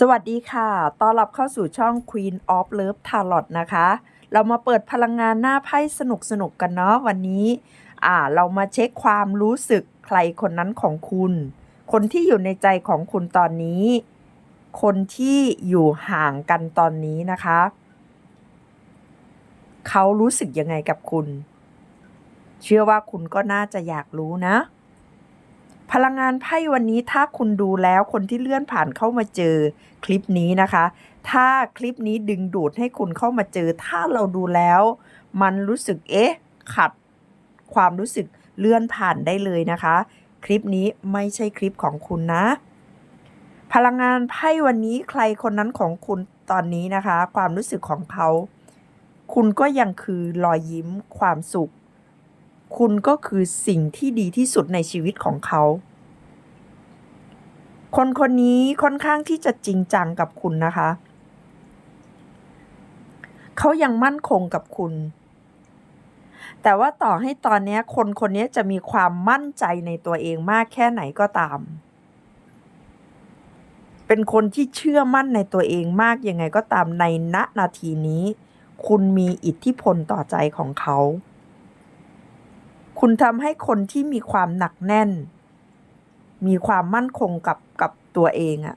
สวัสดีค่ะ ต้อนรับเข้าสู่ช่อง Queen of Love Tarot นะคะ เรามาเปิดพลังงานหน้าไพ่สนุกสนุกๆกันเนาะวันนี้ อ่า เรามาเช็คความรู้สึกใครคนนั้นของคุณ คนที่อยู่ในใจของคุณตอนนี้ คนที่อยู่ห่างกันตอนนี้นะคะ เขารู้สึกยังไงกับคุณ เชื่อว่าคุณก็น่าจะอยากรู้นะ พลังงานไพ่วันนี้ถ้าคุณดูแล้วคนที่เลื่อนผ่านเข้ามาเจอคลิปนี้นะคะ ถ้าคลิปนี้ดึงดูดให้คุณเข้ามาเจอ ถ้าเราดูแล้ว มันรู้สึกเอ๊ะ ขัดความรู้สึกเลื่อนผ่านได้เลยนะคะ คลิปนี้ไม่ใช่คลิปของคุณนะ พลังงานไพ่วันนี้ใครคนนั้นของคุณตอนนี้นะคะ ความรู้สึกของเขา คุณก็ยังคือรอยยิ้มความสุข คุณก็คือสิ่งที่ดีที่สุดในชีวิตของเขา คนคนนี้ค่อนข้างที่จะจริงจังกับคุณนะคะ เขายังมั่นคงกับคุณ แต่ว่าต่อให้ตอนนี้คนคนนี้จะมีความมั่นใจในตัวเองมากแค่ไหนก็ตาม เป็นคนที่เชื่อมั่นในตัวเองมากยังไงก็ตามในณนาทีนี้ คุณมีอิทธิพลต่อใจของเขา คุณทำให้คนที่มีความหนักแน่น มีความมั่นคงกับกับตัวเองอะ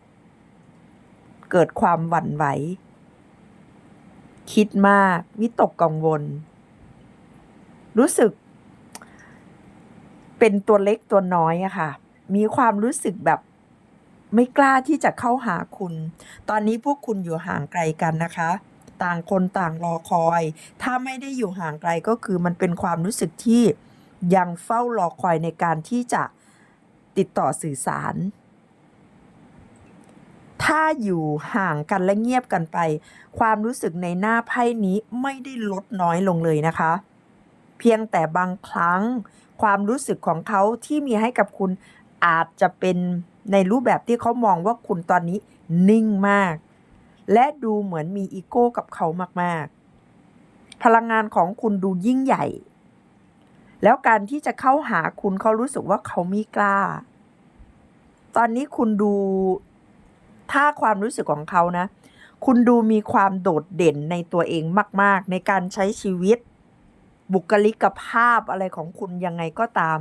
เกิดความหวั่นไหว คิดมาก วิตกกังวล รู้สึก เป็นตัวเล็กตัวน้อยอะค่ะ มีความรู้สึกแบบไม่กล้าที่จะเข้าหาคุณ ตอนนี้พวกคุณอยู่ห่างไกลกันนะคะ ต่างคนต่างรอคอย ถ้าไม่ได้อยู่ห่างไกลก็คือมันเป็นความรู้สึกที่ ยังเฝ้ารอคอยในการที่จะติดต่อสื่อสาร ถ้าอยู่ห่างกันและเงียบกันไป ความรู้สึกในหน้าไพ่นี้ไม่ได้ลดน้อยลงเลยนะคะ เพียงแต่บางครั้ง ความรู้สึกของเขาที่มีให้กับคุณอาจจะเป็นในรูปแบบที่เขามองว่าคุณตอนนี้นิ่งมาก และดูเหมือนมีอีโก้กับเขามาก ๆ พลังงานของคุณดูยิ่งใหญ่ แล้วการที่จะเข้าหาคุณเขารู้สึกว่าเขาไม่กล้า ตอนนี้คุณดูถ้าความรู้สึกของเขานะ คุณดูมีความโดดเด่นในตัวเองมาก ๆ ในการใช้ชีวิต บุคลิกภาพอะไรของคุณยังไงก็ตาม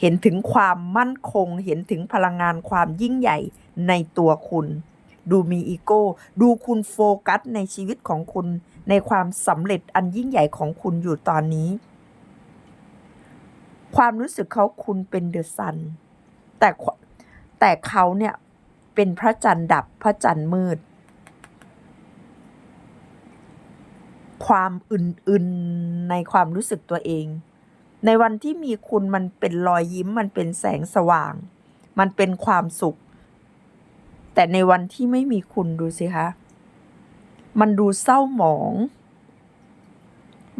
เห็นถึงความมั่นคง เห็นถึงพลังงานความยิ่งใหญ่ในตัวคุณ ดูมีอีโก้ ดูคุณโฟกัสในชีวิตของคุณ ในความสำเร็จอันยิ่งใหญ่ของคุณอยู่ตอนนี้ ความรู้สึกเขาคุณเป็นเดอะซัน แต่แต่เขาเนี่ยเป็นพระจันทร์ดับพระจันทร์มืด ความอึนๆในความรู้สึกตัวเอง ในวันที่มีคุณมันเป็นรอยยิ้มมันเป็นแสงสว่าง มันเป็นความสุข แต่ในวันที่ไม่มีคุณดูสิคะ มันดูเศร้าหมอง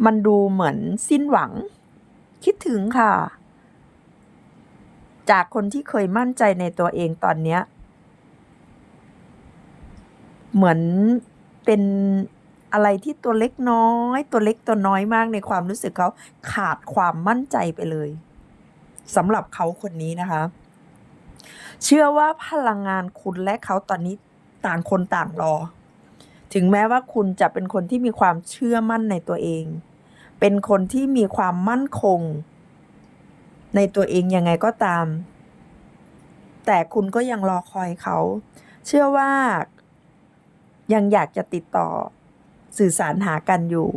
มันดูเหมือนสิ้นหวัง คิดถึงค่ะ จากคนที่เคยมั่นใจในตัวเองตอนเนี้ย เหมือนเป็นอะไรที่ตัวเล็กน้อย ตัวเล็กตัวน้อยมากในความรู้สึกเขาขาดความมั่นใจไปเลยสำหรับเขาคนนี้นะคะ เชื่อว่าพลังงานคุณและเขาตอนนี้ต่างคนต่างรอ ถึงแม้ว่าคุณจะเป็นคนที่มีความเชื่อมั่นในตัวเอง เป็นคนที่มีความมั่นคง ในตัวเองยังไงก็ตาม แต่คุณก็ยังรอคอยเขา เชื่อว่า ยังอยากจะติดต่อสื่อสารหากันอยู่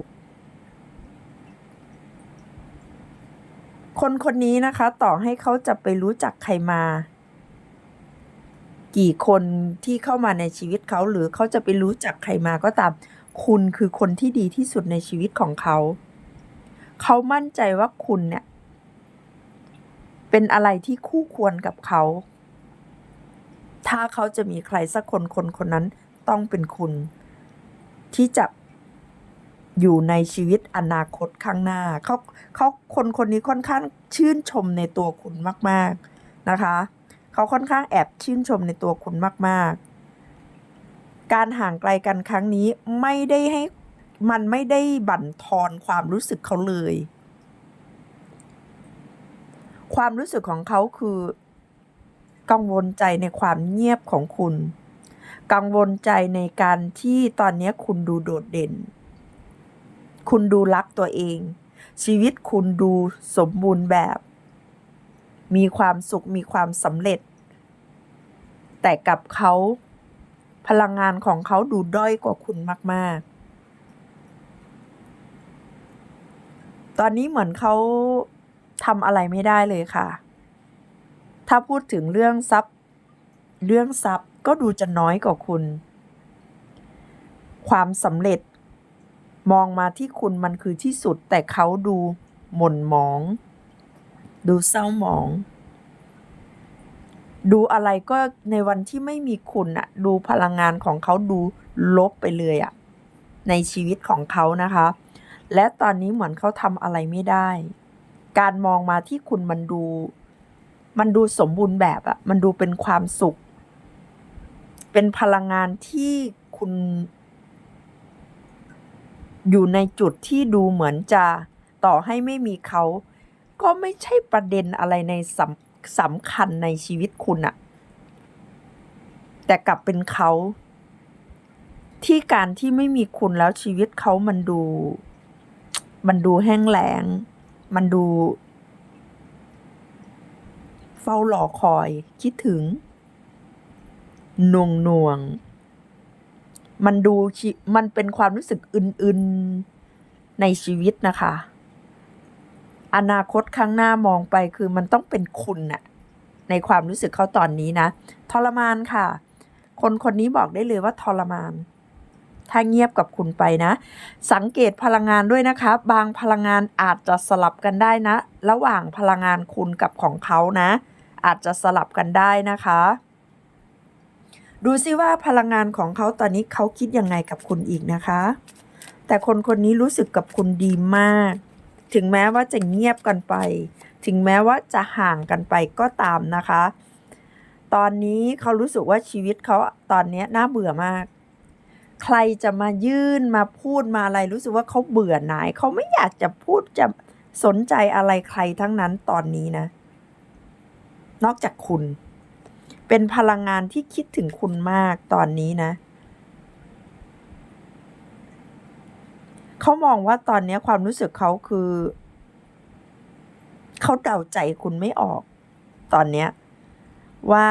คนคนนี้นะคะ ต่อให้เขาจะไปรู้จักใครมา กี่คนที่เข้ามาในชีวิตเขาหรือเขาจะไปรู้จักใครมาก็ตาม คุณคือคนที่ดีที่สุดในชีวิตของเขา เขามั่นใจว่าคุณเนี่ย เป็นอะไรที่คู่ควรกับเขา ถ้าเขาจะมีใครสักคนคนคนนั้นต้องเป็นคุณ ที่จะอยู่ในชีวิตอนาคตข้างหน้า เขาเขาคนคนนี้ค่อนข้างชื่นชมในตัวคุณมาก ๆนะคะ เขาค่อนข้างแอบชื่นชมในตัวคุณมาก ๆ การห่างไกลกันครั้งนี้ไม่ได้ให้ มันไม่ได้บั่นทอนความรู้สึกเขาเลย ความรู้สึกของเขาคือ กังวลใจในความเงียบของคุณ กังวลใจในการที่ตอนนี้คุณดูโดดเด่น คุณดูรักตัวเอง ชีวิตคุณดูสมบูรณ์แบบ มีความสุขมีความสำเร็จ แต่กับเขาพลังงานของเขาดูด้อยกว่าคุณมาก ๆ ตอนนี้เหมือนเขาทำอะไรไม่ได้เลยค่ะ ถ้าพูดถึงเรื่องทรัพย์ เรื่องทรัพย์ก็ดูจะน้อยกว่าคุณ ความสำเร็จ มองมาที่คุณมันคือที่สุด แต่เขาดูหม่นหมอง ดูเศร้าหมอง ดูอะไรก็ในวันที่ไม่มีคุณอะดูพลังงานของเขาดูลบไปเลยอะในชีวิตของเขานะคะ และตอนนี้เหมือนเขาทำอะไรไม่ได้ การมองมาที่คุณมันดู มันดูสมบูรณ์แบบอะมันดูเป็นความสุข เป็นพลังงานที่คุณ อยู่ในจุดที่ดูเหมือนจะต่อให้ไม่มีเขา ก็ไม่ใช่ประเด็นอะไรในสำสำคัญในชีวิตคุณอะแต่กลับเป็นเขา ที่การที่ไม่มีคุณแล้วชีวิตเขามันดู มันดูแห้งแล้ง มันดู เฝ้ารอคอยคิดถึงน่วงน่วง มันดูมันเป็นความรู้สึกอึนๆในชีวิตนะคะ อนาคตข้างหน้ามองไปคือมันต้องเป็นคุณน่ะ ในความรู้สึกเขาตอนนี้นะ ทรมานค่ะ คนคนนี้บอกได้เลยว่าทรมาน ถ้าเงียบกับคุณไปนะ สังเกตพลังงานด้วยนะคะ บางพลังงานอาจจะสลับกันได้นะ ระหว่างพลังงานคุณกับของเขานะ อาจจะสลับกันได้นะคะ ดูซิว่าพลังงานของเขาตอนนี้เขาคิดยังไงกับคุณอีกนะคะ แต่คนคนนี้รู้สึกกับคุณดีมาก ถึงแม้ว่าจะเงียบกันไป ถึงแม้ว่าจะห่างกันไปก็ตามนะคะ ตอนนี้เขารู้สึกว่าชีวิตเขาตอนนี้น่าเบื่อมาก ใครจะมายื่นมาพูดมาอะไรรู้สึกว่าเขาเบื่อหน่ายเขาไม่อยากจะพูดจะสนใจอะไรใครทั้งนั้นตอนนี้นะ นอกจากคุณ เป็นพลังงานที่คิดถึงคุณมากตอนนี้นะเขามองว่าตอนนี้ความรู้สึกเขาคือ เขาเดาใจคุณไม่ออก ตอนเนี้ยว่า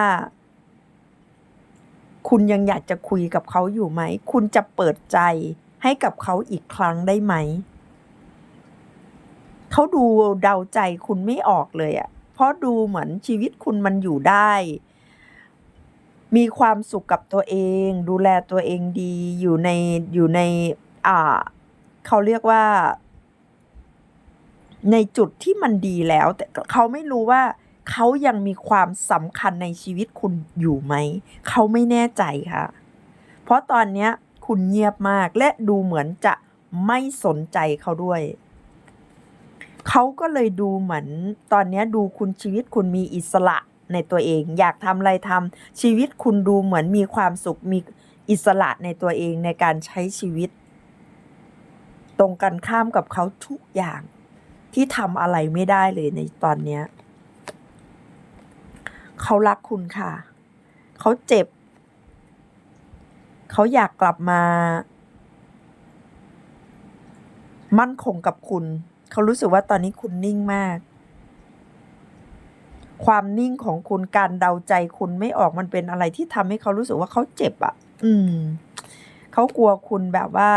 คุณยังอยากจะคุยกับเขาอยู่ไหม คุณจะเปิดใจให้กับเขาอีกครั้งได้ไหม เขาดูเดาใจคุณไม่ออกเลยอะ่ะ เพราะดูเหมือนชีวิตคุณมันอยู่ได้ มีความสุขกับตัวเอง ดูแลตัวเองดี อยู่ใน อยู่ใน อ่า เขาเรียกว่า ในจุดที่มันดีแล้ว แต่เขาไม่รู้ว่า เขายังมีความสำคัญในชีวิตคุณอยู่ไหม เขาไม่แน่ใจค่ะ เพราะตอนนี้คุณเงียบมากและดูเหมือนจะไม่สนใจเขาด้วย เขาก็เลยดูเหมือน ตอนนี้ดูคุณชีวิตคุณมีอิสระในตัวเอง อยากทำอะไรทำชีวิตคุณดูเหมือนมีความสุขมีอิสระในตัวเองในการใช้ชีวิต ตรงกันข้ามกับเขาทุกอย่างที่ทำอะไรไม่ได้เลยในตอนนี้ เขารักคุณค่ะ เขาเจ็บ เขาอยากกลับมา มั่นคงกับคุณ เขารู้สึกว่าตอนนี้คุณนิ่งมาก ความนิ่งของคุณการเดาใจคุณไม่ออกมันเป็นอะไรที่ทำให้เขารู้สึกว่าเขาเจ็บอะ่ะ อืม เขากลัวคุณแบบว่า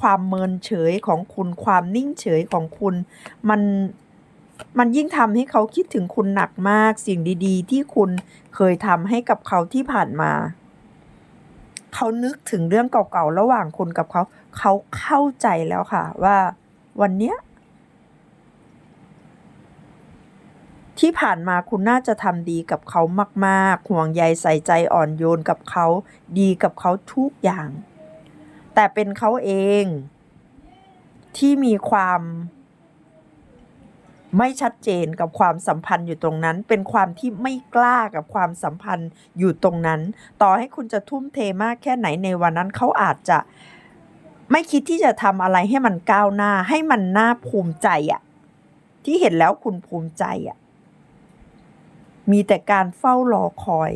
ความเมินเฉยของคุณ ความนิ่งเฉยของคุณ มัน มันยิ่งทำให้เขาคิดถึงคุณหนักมากสิ่งดีๆ ที่คุณเคยทำให้กับเขาที่ผ่านมา เขานึกถึงเรื่องเก่าๆระหว่างคุณกับเขา เขาเข้าใจแล้วค่ะ ว่าวันเนี้ยที่ผ่านมาคุณน่าจะทำดีกับเขามากๆ ห่วงใยใส่ใจอ่อนโยนกับเขา ดีกับเขาทุกอย่าง แต่เป็นเขาเองที่มีความ ไม่ชัดเจนกับความสัมพันธ์อยู่ตรงนั้น เป็นความที่ไม่กล้ากับความสัมพันธ์อยู่ตรงนั้น ต่อให้คุณจะทุ่มเทมากแค่ไหนในวันนั้นเขาอาจจะไม่คิดที่จะทำอะไรให้มันก้าวหน้า ให้มันน่าภูมิใจอะที่เห็นแล้วคุณภูมิใจอะมีแต่การเฝ้ารอคอย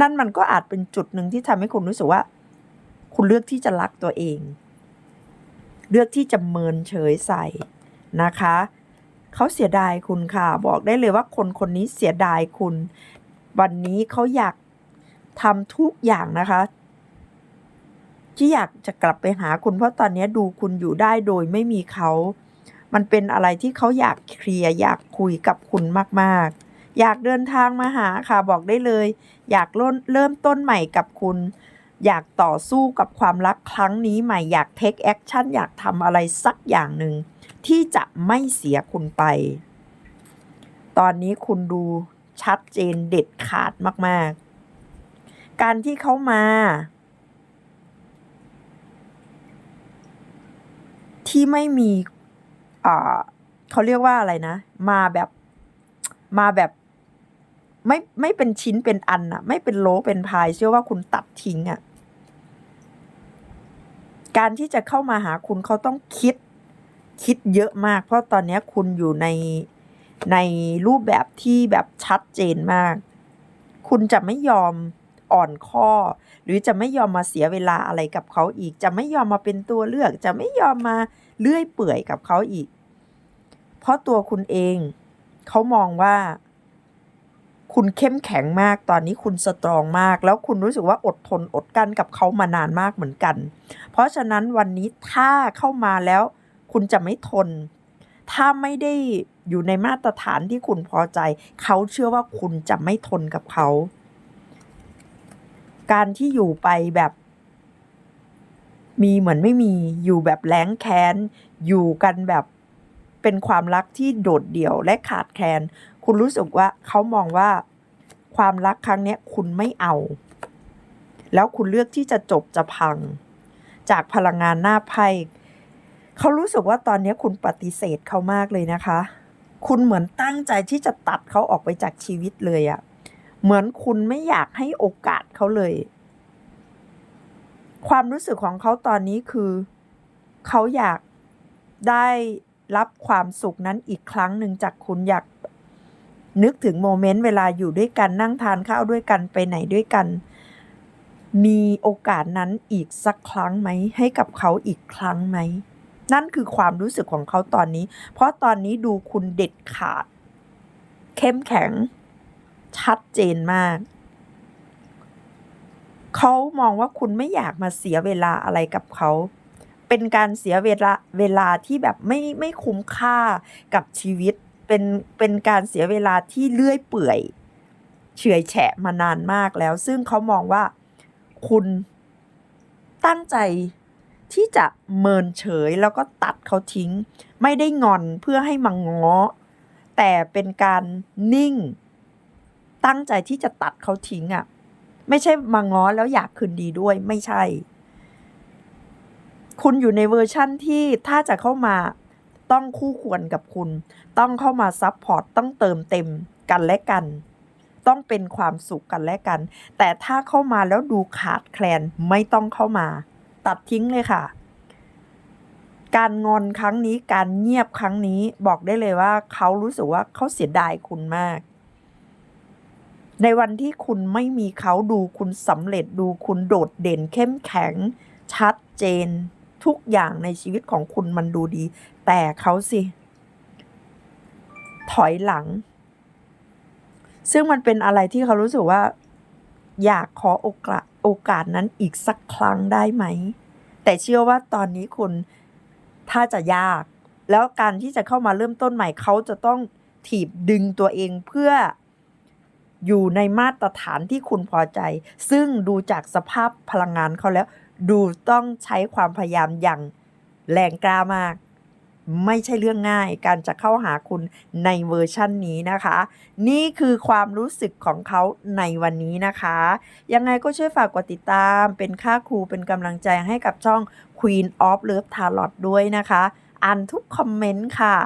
นั่นมันก็อาจเป็นจุดหนึ่งที่ทำให้คุณรู้สึกว่า คุณเลือกที่จะรักตัวเอง เลือกที่จะเมินเฉยใส่ นะคะเขาเสียดายคุณค่ะ บอกได้เลยว่าคนคนนี้เสียดายคุณ วันนี้เขาอยากทำทุกอย่างนะคะที่อยากจะกลับไปหาคุณเพราะตอนนี้ดูคุณอยู่ได้โดยไม่มีเขา มันเป็นอะไรที่เขาอยากเคลียร์อยากคุยกับคุณมากๆ อยากเดินทางมาหาค่ะบอกได้เลย อยากเริ่มเริ่มต้นใหม่กับคุณ อยากต่อสู้กับความรักครั้งนี้ใหม่อยากเทคแอคชั่นอยากทำอะไรสักอย่างหนึ่ง ที่จะไม่เสียคุณไป ตอนนี้คุณดูชัดเจนเด็ดขาดมาก ๆ การที่เขามา ที่ไม่มีเขาเรียกว่าอะไรนะ มาแบบมาแบบไม่ไม่เป็นชิ้นเป็นอันอะไม่เป็นโลเป็นพายเชื่อว่าคุณตัดทิ้งอะการที่จะเข้ามาหาคุณเขาต้องคิด คิดเยอะมาก เพราะตอนนี้คุณอยู่ในในรูปแบบที่แบบชัดเจนมาก คุณจะไม่ยอมอ่อนข้อ หรือจะไม่ยอมมาเสียเวลาอะไรกับเขาอีก จะไม่ยอมมาเป็นตัวเลือก จะไม่ยอมมาเลื่อยเปื่อยกับเขาอีก เพราะตัวคุณเองเขามองว่า คุณเข้มแข็งมาก ตอนนี้คุณสตรองมาก แล้วคุณรู้สึกว่าอดทนอดกั้นกับเขามานานมากเหมือนกัน เพราะฉะนั้นวันนี้ถ้าเข้ามาแล้ว คุณจะไม่ทน ถ้าไม่ได้อยู่ในมาตรฐานที่คุณพอใจ เขาเชื่อว่าคุณจะไม่ทนกับเขา การที่อยู่ไปแบบ มีเหมือนไม่มีอยู่แบบแล้งแค้น อยู่กันแบบเป็นความรักที่โดดเดี่ยวและขาดแคลน คุณรู้สึกว่าเขามองว่าความรักครั้งนี้คุณไม่เอา แล้วคุณเลือกที่จะจบจะพัง จากพลังงานหน้าไพ่ เขารู้สึกว่าตอนนี้คุณปฏิเสธเขามากเลยนะคะ คุณเหมือนตั้งใจที่จะตัดเขาออกไปจากชีวิตเลยอะเหมือนคุณไม่อยากให้โอกาสเขาเลย ความรู้สึกของเขาตอนนี้คือ เขาอยากได้รับความสุขนั้นอีกครั้งหนึ่งจากคุณอยากนึกถึงโมเมนต์เวลาอยู่ด้วยกันนั่งทานข้าวด้วยกันไปไหนด้วยกัน มีโอกาสนั้นอีกสักครั้งไหม ให้กับเขาอีกครั้งไหม นั่นคือความรู้สึกของเขาตอนนี้ เพราะตอนนี้ดูคุณเด็ดขาด เข้มแข็ง ชัดเจนมาก เขามองว่าคุณไม่อยากมาเสียเวลาอะไรกับเขา เป็นการเสียเวลาเวลาที่แบบไม่ไม่คุ้มค่ากับชีวิต เป็นเป็นการเสียเวลาที่เลื่อยเปื่อย เฉื่อยแฉะมานานมากแล้ว ซึ่งเขามองว่าคุณตั้งใจ ที่จะเมินเฉยแล้วก็ตัดเขาทิ้ง ไม่ได้งอนเพื่อให้มังง้อ แต่เป็นการนิ่ง ตั้งใจที่จะตัดเขาทิ้งอะ่ะ ไม่ใช่มาง้อแล้วอยากคืนดีด้วยไม่ใช่ คุณอยู่ในเวอร์ชั่นที่ถ้าจะเข้ามาต้องคู่ควรกับคุณ ต้องเข้ามาซับพอร์ตต้องเติมเต็มกันและกัน ต้องเป็นความสุขกันและกัน แต่ถ้าเข้ามาแล้วดูขาดแคลนไม่ต้องเข้ามา ตัดทิ้งเลยค่ะ การงอนครั้งนี้การเงียบครั้งนี้บอกได้เลยว่า เขารู้สึกว่าเขาเสียดายคุณมาก ในวันที่คุณไม่มีเขาดูคุณสำเร็จดูคุณโดดเด่นเข้มแข็ง ชัดเจน ทุกอย่างในชีวิตของคุณมันดูดี แต่เขาสิ ถอยหลัง ซึ่งมันเป็นอะไรที่เขารู้สึกว่า อยากขอโอกาส โอกาสนั้นอีกสักครั้งได้ไหม แต่เชื่อว่าตอนนี้คุณถ้าจะยาก แล้วการที่จะเข้ามาเริ่มต้นใหม่เขาจะต้องถีบดึงตัวเองเพื่ออยู่ในมาตรฐานที่คุณพอใจ ซึ่งดูจากสภาพพลังงานเขาแล้ว ดูต้องใช้ความพยายามอย่างแรงกล้ามาก ไม่ใช่เรื่องง่ายการจะเข้าหาคุณในเวอร์ชั่นนี้นะคะ นี่คือความรู้สึกของเขาในวันนี้นะคะ ยังไงก็ช่วยฝากกดติดตาม เป็นค่าครูเป็นกำลังใจให้กับช่อง Queen of Love Tarot ด้วยนะคะ อ่านทุกคอมเมนต์ค่ะ